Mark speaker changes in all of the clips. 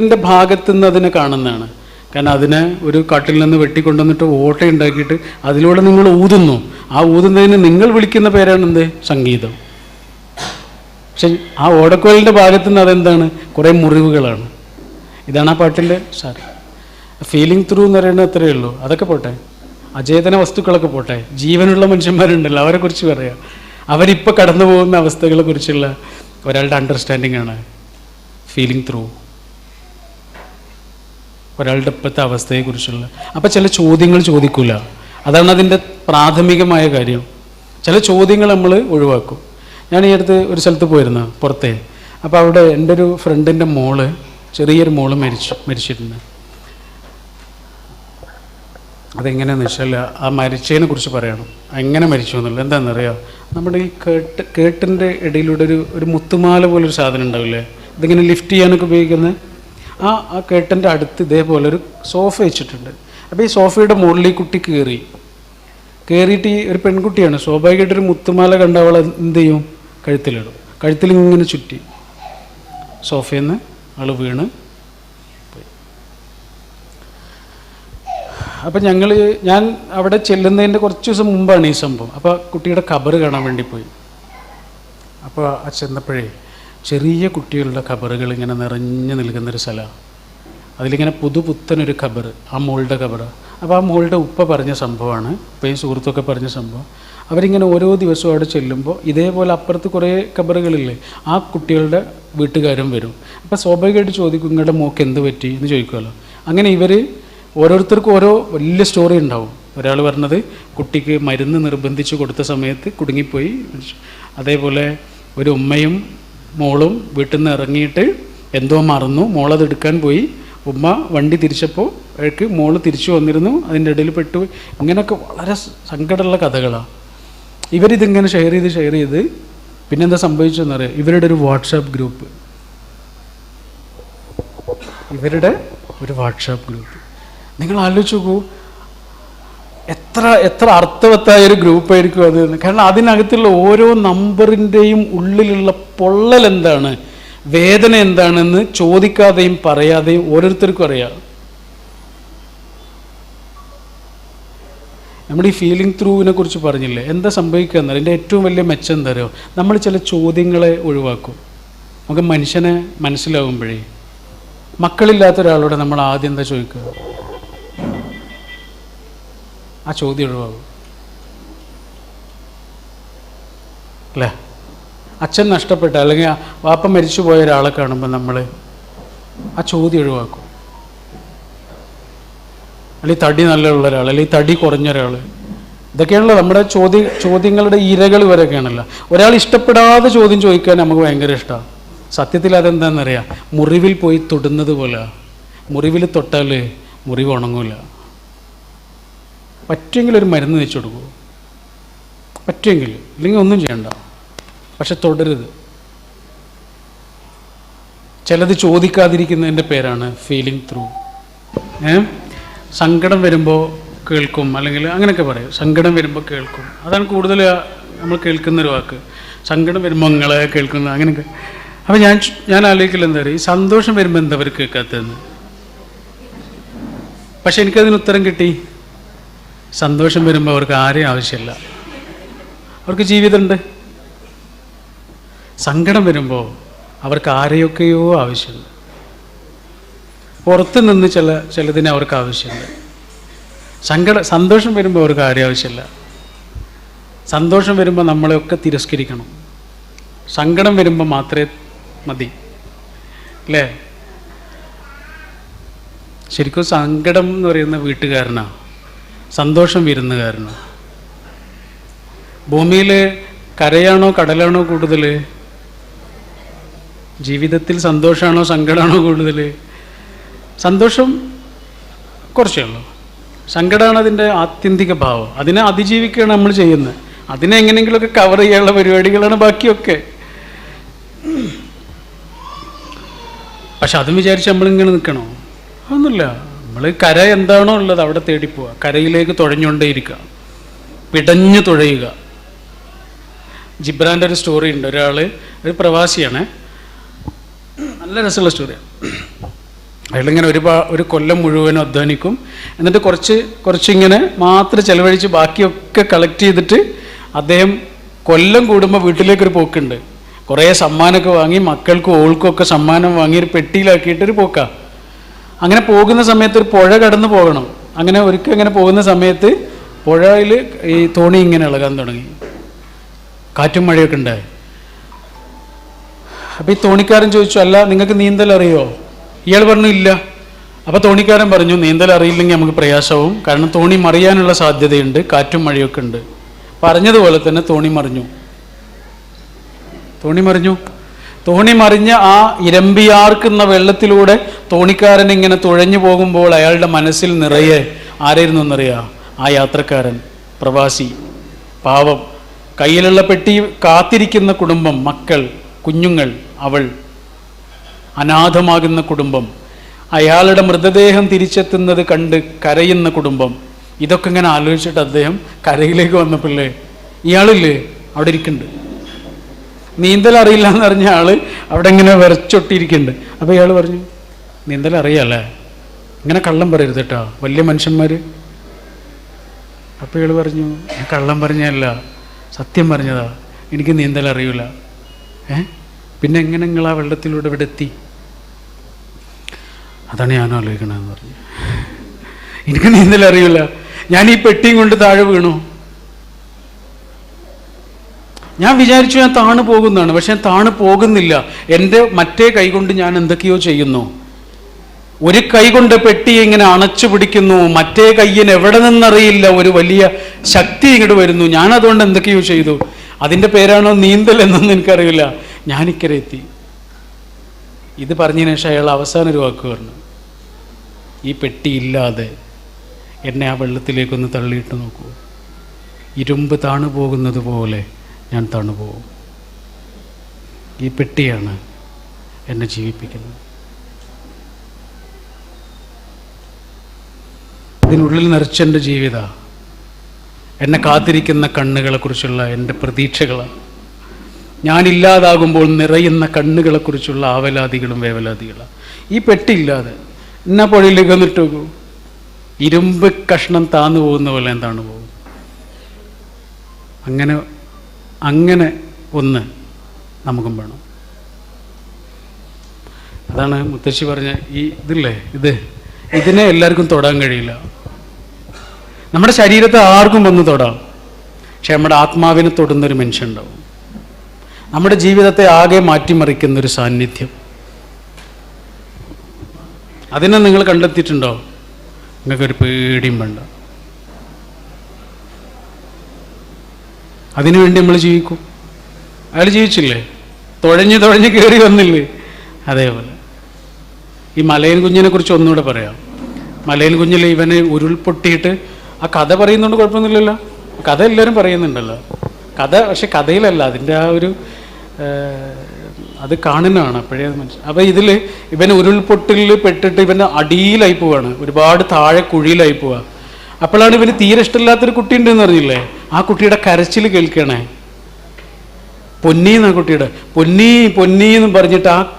Speaker 1: ന്റെ ഭാഗത്തു നിന്ന് അതിനെ കാണുന്നതാണ്. കാരണം അതിനെ ഒരു കാട്ടിൽ നിന്ന് വെട്ടിക്കൊണ്ടുവന്നിട്ട് ഓട്ട ഉണ്ടാക്കിയിട്ട് അതിലൂടെ നിങ്ങൾ ഊതുന്നു. ആ ഊതുന്നതിന് നിങ്ങൾ വിളിക്കുന്ന പേരാണ് എന്ത് സംഗീതം. പക്ഷെ ആ ഓടക്കോലിന്റെ ഭാഗത്തു നിന്ന് അതെന്താണ്? കുറേ മുറിവുകളാണ്. ഇതാണ് ആ പാട്ടിന്റെ സാർ ഫീലിംഗ് ത്രൂ എന്ന് പറയുന്നത് അത്രയേ ഉള്ളൂ. അതൊക്കെ പോട്ടെ. അചേതന വസ്തുക്കളൊക്കെ പോട്ടെ. ജീവനുള്ള മനുഷ്യന്മാരുണ്ടല്ലോ അവരെ കുറിച്ച് പറയാം. അവരിപ്പോൾ കടന്നു പോകുന്ന അവസ്ഥകളെ കുറിച്ചുള്ള ഒരാളുടെ അണ്ടർസ്റ്റാൻഡിംഗ് ആണ്. ഫീലിംഗ് ത്രൂ ഒരാളുടെ ഇപ്പോഴത്തെ അവസ്ഥയെക്കുറിച്ചുള്ള. അപ്പം ചില ചോദ്യങ്ങൾ ചോദിക്കില്ല അതാണ് അതിന്റെ പ്രാഥമികമായ കാര്യം. ചില ചോദ്യങ്ങൾ നമ്മൾ ഒഴിവാക്കും. ഞാൻ ഈ അടുത്ത് ഒരു സ്ഥലത്ത് പോയിരുന്നു പുറത്തെ. അപ്പോൾ അവിടെ എന്റെ ഒരു ഫ്രണ്ടിന്റെ മോൾ ചെറിയൊരു മോൾ മരിച്ചു മരിച്ചിട്ടുണ്ട്. അതെങ്ങനെയാണെന്ന് വെച്ചാൽ ആ മരിച്ചതിനെ കുറിച്ച് പറയണം. എങ്ങനെ മരിച്ചു എന്നുള്ളത്. എന്താണെന്നറിയാം? നമ്മുടെ ഈ കേട്ട് കേട്ടിന്റെ ഇടയിലൂടെ ഒരു ഒരു മുത്തുമാല പോലൊരു സാധനം ഉണ്ടാവില്ലേ? ഇതിങ്ങനെ ലിഫ്റ്റ് ചെയ്യാനൊക്കെ ഉപയോഗിക്കുന്നത് ആ ആ കേട്ടന്റെ അടുത്ത് ഇതേപോലെ ഒരു സോഫ വെച്ചിട്ടുണ്ട്. അപ്പോൾ ഈ സോഫയുടെ മുകളിൽ കുട്ടി കയറി കയറിയിട്ട് ഈ ഒരു പെൺകുട്ടിയാണ്. സ്വാഭാവികമായിട്ടൊരു മുത്തുമാല കണ്ട അവൾ എന്ത് ചെയ്യും? കഴുത്തിലിടും. കഴുത്തിൽ ഇങ്ങനെ ചുറ്റി. സോഫയിൽ നിന്ന് ആൾ വീണ് പോയി. അപ്പം ഞങ്ങൾ ഞാൻ അവിടെ ചെല്ലുന്നതിന്റെ കുറച്ച് ദിവസം മുമ്പാണ് ഈ സംഭവം. അപ്പോൾ കുട്ടിയുടെ ഖബറ് കാണാൻ വേണ്ടി പോയി. അപ്പോൾ ആ ചെന്നപ്പോഴേ ചെറിയ കുട്ടികളുടെ ഖബറുകൾ ഇങ്ങനെ നിറഞ്ഞു നിൽക്കുന്നൊരു സ്ഥലമാണ്. അതിലിങ്ങനെ പുതുപുത്തനൊരു ഖബർ ആ മോളുടെ ഖബറ്. അപ്പോൾ ആ മോളുടെ ഉപ്പ പറഞ്ഞ സംഭവമാണ് ഇപ്പോൾ ഈ സുഹൃത്തൊക്കെ പറഞ്ഞ സംഭവം. അവരിങ്ങനെ ഓരോ ദിവസവും അവിടെ ചെല്ലുമ്പോൾ ഇതേപോലെ അപ്പുറത്ത് കുറേ ഖബറുകളില്ലേ ആ കുട്ടികളുടെ വീട്ടുകാരും വരും. അപ്പോൾ സ്വാഭാവികമായിട്ട് ചോദിക്കും നിങ്ങളുടെ മോക്ക് എന്ത് പറ്റി? എന്ന് ചോദിക്കുമല്ലോ. അങ്ങനെ ഇവർ ഓരോരുത്തർക്കും ഓരോ വലിയ സ്റ്റോറി ഉണ്ടാവും. ഒരാൾ പറഞ്ഞത് കുട്ടിക്ക് മരുന്ന് നിർബന്ധിച്ച് കൊടുത്ത സമയത്ത് കുടുങ്ങിപ്പോയി. അതേപോലെ ഒരു ഉമ്മയും മോളും വീട്ടിൽ നിന്ന് ഇറങ്ങിയിട്ട് എന്തോ മറന്നു. മോളത് എടുക്കാൻ പോയി. ഉമ്മ വണ്ടി തിരിച്ചപ്പോൾ അയാൾക്ക് മോൾ തിരിച്ചു വന്നിരുന്നു. അതിന്റെ ഇടയിൽ പെട്ടു. ഇങ്ങനെയൊക്കെ വളരെ സങ്കടമുള്ള കഥകളാണ് ഇവരിതിങ്ങനെ ഷെയർ ചെയ്ത് ഷെയർ ചെയ്ത് പിന്നെന്താ സംഭവിച്ചതെന്നറിയാം ഇവരുടെ ഒരു വാട്സാപ്പ് ഗ്രൂപ്പ്. ഇവരുടെ ഒരു വാട്സാപ്പ് ഗ്രൂപ്പ്. നിങ്ങൾ ആലോചിച്ച് നോക്കൂ. എത്ര എത്ര അർത്ഥവത്തായ ഒരു ഗ്രൂപ്പായിരിക്കും അത്. കാരണം അതിനകത്തുള്ള ഓരോ നമ്പറിന്റെയും ഉള്ളിലുള്ള പൊള്ളൽ എന്താണ്? വേദന എന്താണെന്ന് ചോദിക്കാതെയും പറയാതെയും ഓരോരുത്തർക്കും അറിയാം. നമ്മൾ ഈ ഫീലിംഗ് ത്രൂവിനെ കുറിച്ച് പറഞ്ഞില്ലേ? എന്താ സംഭവിക്കുക എന്നാൽ എന്റെ ഏറ്റവും വലിയ മെച്ചം എന്താ അറിയോ? നമ്മൾ ചില ചോദ്യങ്ങളെ ഒഴിവാക്കും. നമുക്ക് മനുഷ്യനെ മനസ്സിലാവുമ്പോഴേ മക്കളില്ലാത്ത ഒരാളോട് നമ്മൾ ആദ്യം എന്താ ചോദിക്കുക? ആ ചോദ്യം ഒഴിവാകും. അല്ലേ? അച്ഛൻ നഷ്ടപ്പെട്ട അല്ലെങ്കിൽ വാപ്പ മരിച്ചു പോയ ഒരാളെ കാണുമ്പോൾ നമ്മൾ ആ ചോദ്യം ഒഴിവാക്കും. അല്ലെങ്കിൽ തടി നല്ല ഉള്ള ഒരാൾ അല്ലെങ്കിൽ തടി കുറഞ്ഞ ഒരാൾ. ഇതൊക്കെയാണല്ലോ നമ്മുടെ ചോദ്യ ചോദ്യങ്ങളുടെ ഇരകൾ വരെയൊക്കെയാണല്ലോ ഒരാൾ ഇഷ്ടപ്പെടാതെ ചോദ്യം ചോദിക്കാൻ നമുക്ക് ഭയങ്കര ഇഷ്ടമാണ് സത്യത്തിൽ അതെന്താണെന്നറിയാം? മുറിവിൽ പോയി തൊടുന്നത് പോലെ. മുറിവിൽ തൊട്ടാൽ മുറിവ് ഉണങ്ങൂല. പറ്റുമെങ്കിൽ ഒരു മരുന്ന് തിരിച്ചു കൊടുക്കൂ. പറ്റുമെങ്കിൽ ഇല്ലെങ്കിൽ ഒന്നും ചെയ്യണ്ട. പക്ഷെ തുടരുത്. ചിലത് ചോദിക്കാതിരിക്കുന്നതിന്റെ പേരാണ് ഫീലിംഗ് ത്രൂ ഏ? സങ്കടം വരുമ്പോൾ കേൾക്കും അല്ലെങ്കിൽ അങ്ങനെയൊക്കെ പറയും. സങ്കടം വരുമ്പോൾ കേൾക്കും. അതാണ് കൂടുതൽ നമ്മൾ കേൾക്കുന്നൊരു വാക്ക്. സങ്കടം വരുമ്പോൾ നിങ്ങൾ കേൾക്കുന്നത് അങ്ങനെയൊക്കെ. അപ്പോൾ ഞാൻ ഞാൻ ആലോചിക്കില്ല എന്താ പറയുക? ഈ സന്തോഷം വരുമ്പോൾ എന്താ അവർ കേൾക്കാത്തതെന്ന്? പക്ഷെ എനിക്കതിന് ഉത്തരം കിട്ടി. സന്തോഷം വരുമ്പോൾ അവർക്ക് ആരെയും ആവശ്യമില്ല. അവർക്ക് ജീവിതമുണ്ട്. സങ്കടം വരുമ്പോൾ അവർക്ക് ആരെയൊക്കെയോ ആവശ്യമുണ്ട്. പുറത്ത് നിന്ന് ചില ചിലതിനെ അവർക്ക് ആവശ്യമുണ്ട്. സങ്കട സന്തോഷം വരുമ്പോൾ അവർക്ക് ആരെയും ആവശ്യമില്ല. സന്തോഷം വരുമ്പോൾ നമ്മളെയൊക്കെ തിരസ്കരിക്കണം. സങ്കടം വരുമ്പോൾ മാത്രമേ മതി. അല്ലേ? ശരിക്കും സങ്കടം എന്ന് പറയുന്ന വീട്ടുകാരനാണ് സന്തോഷം വിരുന്നുകാരനോ. ഭൂമിയിൽ കരയാണോ കടലാണോ കൂടുതൽ ജീവിതത്തിൽ സന്തോഷമാണോ സങ്കടമാണോ കൂടുതൽ സന്തോഷം കുറച്ചേ ഉള്ളൂ. സങ്കടമാണ് അതിന്റെ ആത്യന്തിക ഭാവം. അതിനെ അതിജീവിക്കുകയാണ് നമ്മൾ ചെയ്യുന്നത്. അതിനെ എങ്ങനെയെങ്കിലുമൊക്കെ കവർ ചെയ്യാനുള്ള പരിപാടികളാണ് ബാക്കിയൊക്കെ. പക്ഷെ അതും വിചാരിച്ച് നമ്മളിങ്ങനെ നിൽക്കണോ? അതൊന്നുമില്ല നമ്മൾ കര എന്താണോ ഉള്ളത് അവിടെ തേടി പോവുക കരയിലേക്ക് തുഴഞ്ഞുകൊണ്ടേയിരിക്കുക പിടഞ്ഞു തുഴയുക. ജിബ്രാന്റെ ഒരു സ്റ്റോറി ഉണ്ട്. ഒരാൾ ഒരു പ്രവാസിയാണ്. നല്ല രസമുള്ള സ്റ്റോറിയാണ് അയാളിങ്ങനെ ഒരു ഒരു കൊല്ലം മുഴുവനും അധ്വാനിക്കും. എന്നിട്ട് കുറച്ച് കുറച്ചിങ്ങനെ മാത്രം ചിലവഴിച്ച് ബാക്കിയൊക്കെ കളക്ട് ചെയ്തിട്ട് അദ്ദേഹം കൊല്ലം കൂടുമ്പോൾ വീട്ടിലേക്കൊരു പോക്കുണ്ട്. കുറേ സമ്മാനമൊക്കെ വാങ്ങി മക്കൾക്കും ഓൾക്കും ഒക്കെ സമ്മാനം വാങ്ങി ഒരു പെട്ടിയിലാക്കിയിട്ടൊരു പോക്കാ. അങ്ങനെ പോകുന്ന സമയത്ത് ഒരു പുഴ കടന്ന് പോകണം. അങ്ങനെ ഒരിക്കൽ അങ്ങനെ പോകുന്ന സമയത്ത് പുഴയിൽ ഈ തോണി ഇങ്ങനെ ഇളകാൻ തുടങ്ങി. കാറ്റും മഴയൊക്കെ ഉണ്ടായി. അപ്പം ഈ തോണിക്കാരൻ ചോദിച്ചു അല്ല നിങ്ങൾക്ക് നീന്തൽ അറിയോ? ഇയാൾ പറഞ്ഞു ഇല്ല. അപ്പോൾ തോണിക്കാരൻ പറഞ്ഞു നീന്തൽ അറിയില്ലെങ്കിൽ നമുക്ക് പ്രയാസവും. കാരണം തോണി മറിയാനുള്ള സാധ്യതയുണ്ട് കാറ്റും മഴയൊക്കെ ഉണ്ട്. പറഞ്ഞതുപോലെ തന്നെ തോണി മറിഞ്ഞു. തോണി മറിഞ്ഞു. തോണി മറിഞ്ഞ് ആ ഇരമ്പിയാർക്കുന്ന വെള്ളത്തിലൂടെ തോണിക്കാരൻ ഇങ്ങനെ തുഴഞ്ഞു പോകുമ്പോൾ അയാളുടെ മനസ്സിൽ നിറയെ ആരായിരുന്നു എന്നറിയാ? ആ യാത്രക്കാരൻ പ്രവാസി പാവം. കയ്യിലുള്ള പെട്ടി കാത്തിരിക്കുന്ന കുടുംബം മക്കൾ കുഞ്ഞുങ്ങൾ അവൾ. അനാഥമാകുന്ന കുടുംബം. അയാളുടെ മൃതദേഹം തിരിച്ചെത്തുന്നത് കണ്ട് കരയുന്ന കുടുംബം. ഇതൊക്കെ ഇങ്ങനെ ആലോചിച്ചിട്ട് അദ്ദേഹം കരയിലേക്ക് വന്നപ്പോഴേ ഇയാളില്ലേ? അവിടെ ഇരിക്കുന്നുണ്ട്. നീന്തൽ അറിയില്ല എന്ന് പറഞ്ഞ ആൾ അവിടെ ഇങ്ങനെ വിറച്ചൊട്ടിയിരിക്കുന്നുണ്ട്. അപ്പോൾ ഇയാൾ പറഞ്ഞു നീന്തൽ അറിയാല്ലേ ഇങ്ങനെ കള്ളം പറയരുത് കേട്ടോ വലിയ മനുഷ്യന്മാര്. അപ്പോൾ ഇയാൾ പറഞ്ഞു ഞാൻ കള്ളം പറഞ്ഞല്ല സത്യം പറഞ്ഞതാ. എനിക്ക് നീന്തൽ അറിയൂല ഏ? പിന്നെ എങ്ങനെ നിങ്ങൾ ആ വെള്ളത്തിലൂടെ ഇവിടെ എത്തി? അതാണ് ഞാൻ ആലോചിക്കണമെന്ന് പറഞ്ഞു. എനിക്ക് നീന്തൽ അറിയില്ല ഞാൻ ഈ പെട്ടിയും കൊണ്ട് താഴെ വീണു. ഞാൻ വിചാരിച്ചു ഞാൻ താണു പോകുന്നതാണ് പക്ഷെ ഞാൻ താണു പോകുന്നില്ല. എന്റെ മറ്റേ കൈ കൊണ്ട് ഞാൻ എന്തൊക്കെയോ ചെയ്യുന്നു. ഒരു കൈ കൊണ്ട് പെട്ടി ഇങ്ങനെ അണച്ചു പിടിക്കുന്നു. മറ്റേ കയ്യിന് എവിടെ നിന്നറിയില്ല ഒരു വലിയ ശക്തി ഇങ്ങോട്ട് വരുന്നു. ഞാൻ അതുകൊണ്ട് എന്തൊക്കെയോ ചെയ്തു. അതിന്റെ പേരാണോ നീന്തൽ എന്നൊന്നും എനിക്കറിയില്ല. ഞാനിക്കരെ എത്തി. ഇത് പറഞ്ഞതിന് ശേഷം അയാൾ അവസാന ഒരു വാക്ക് പറഞ്ഞു. ഈ പെട്ടി ഇല്ലാതെ എന്നെ ആ വെള്ളത്തിലേക്കൊന്ന് തള്ളിയിട്ട് നോക്കൂ. ഇരുമ്പ് താണു പോകുന്നത് പോലെ ഞാൻ തണുപോകും. ഈ പെട്ടിയാണ് എന്നെ ജീവിപ്പിക്കുന്നത്. ഇതിനുള്ളിൽ നിറച്ച എന്റെ ജീവിത എന്നെ കാത്തിരിക്കുന്ന കണ്ണുകളെക്കുറിച്ചുള്ള എന്റെ പ്രതീക്ഷകളാണ്. ഞാനില്ലാതാകുമ്പോൾ നിറയുന്ന കണ്ണുകളെക്കുറിച്ചുള്ള ആവലാതികളും വേവലാതികളാണ്. ഈ പെട്ടിയില്ലാതെ ഇന്ന പുഴയിലേക്ക് വന്നിട്ട് പോകും ഇരുമ്പ് കഷ്ണം താന്നു പോകുന്ന പോലെ എന്താണ് പോകും അങ്ങനെ അങ്ങനെ ഒന്ന് നമുക്കും വേണം. അതാണ് മുത്തശ്ശി പറഞ്ഞ ഈ ഇതില്ലേ? ഇത് ഇതിനെ എല്ലാവർക്കും തൊടാൻ കഴിയില്ല. നമ്മുടെ ശരീരത്തെ ആർക്കും വന്ന് തൊടാം. പക്ഷെ നമ്മുടെ ആത്മാവിനെ തൊടുന്നൊരു മനുഷ്യനുണ്ടാവും. നമ്മുടെ ജീവിതത്തെ ആകെ മാറ്റിമറിക്കുന്നൊരു സാന്നിധ്യം. അതിനെ നിങ്ങൾ കണ്ടെത്തിയിട്ടുണ്ടോ? നിങ്ങൾക്കൊരു പേടിയും വേണ്ട. അതിനുവേണ്ടി നമ്മൾ ജീവിക്കും. അയാൾ ജീവിച്ചില്ലേ? തുഴഞ്ഞ് തുഴഞ്ഞ് കയറി വന്നില്ലേ? അതേപോലെ. ഈ മലയൻ കുഞ്ഞിനെ കുറിച്ച് ഒന്നുകൂടെ പറയാം. മലയൻ കുഞ്ഞിൽ ഇവന് ഉരുൾപൊട്ടിയിട്ട് ആ കഥ പറയുന്നുണ്ട് കുഴപ്പമൊന്നുമില്ലല്ലോ. കഥ എല്ലാവരും പറയുന്നുണ്ടല്ലോ. കഥ പക്ഷെ കഥയിലല്ല അതിന്റെ ആ ഒരു അത് കാണുന്നതാണ് അപ്പോഴേ മനസ്സിലാവും അപ്പോൾ ഇതിൽ ഇവൻ ഉരുൾപൊട്ടലിൽ പെട്ടിട്ട് ഇവന്റെ അടിയിലായി പോവാണ്. ഒരുപാട് താഴെ കുഴിയിലായി പോവുക അപ്പോഴാണ് ഇവന് തീരെ ഇഷ്ടമില്ലാത്തൊരു കുട്ടി ഉണ്ടെന്ന് അറിയില്ലേ ആ കുട്ടിയുടെ കരച്ചിൽ കേൾക്കണേ. പൊന്നി എന്നാ കുട്ടിയുടെ. പൊന്നി പൊന്നി എന്ന് പറഞ്ഞിട്ട് ആ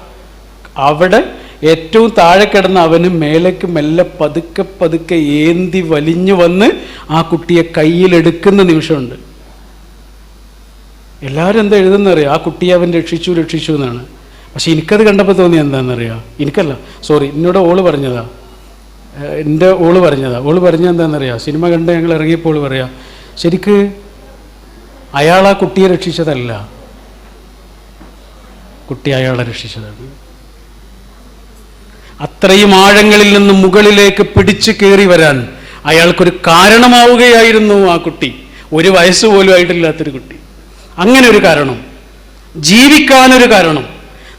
Speaker 1: അവിടെ ഏറ്റവും താഴെ കിടന്ന അവന് മേലേക്ക് മെല്ലെ പതുക്കെ പതുക്കെ ഏന്തി വലിഞ്ഞു വന്ന് ആ കുട്ടിയെ കയ്യിലെടുക്കുന്ന നിമിഷമുണ്ട്. എല്ലാവരും എന്താ എഴുതുന്നറിയോ? ആ കുട്ടിയെ അവൻ രക്ഷിച്ചു രക്ഷിച്ചു എന്നാണ്. പക്ഷെ എനിക്കത് കണ്ടപ്പോൾ തോന്നി എന്താണെന്നറിയോ? എനിക്കല്ല. സോറി എന്നോട് ഓൾ പറഞ്ഞതാ. എന്റെ ഓൾ പറഞ്ഞതാ. ഓൾ പറഞ്ഞ എന്താണെന്നറിയാം? സിനിമ കണ്ട് ഞങ്ങൾ ഇറങ്ങിയപ്പോൾ പറയാം പറയാ ശരിക്ക് അയാൾ ആ കുട്ടിയെ രക്ഷിച്ചതല്ല. കുട്ടി അയാളെ രക്ഷിച്ചതാണ്. അത്രയും ആഴങ്ങളിൽ നിന്ന് മുകളിലേക്ക് പിടിച്ചു കയറി വരാൻ അയാൾക്കൊരു കാരണമാവുകയായിരുന്നു ആ കുട്ടി. ഒരു വയസ്സ് പോലും ആയിട്ടില്ലാത്തൊരു കുട്ടി. അങ്ങനെ ഒരു കാരണം. ജീവിക്കാനൊരു കാരണം.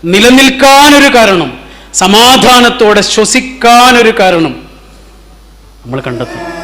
Speaker 1: നിലനിൽക്കാനൊരു കാരണം. സമാധാനത്തോടെ ശ്വസിക്കാനൊരു കാരണം. നമ്മൾ കണ്ടെത്തും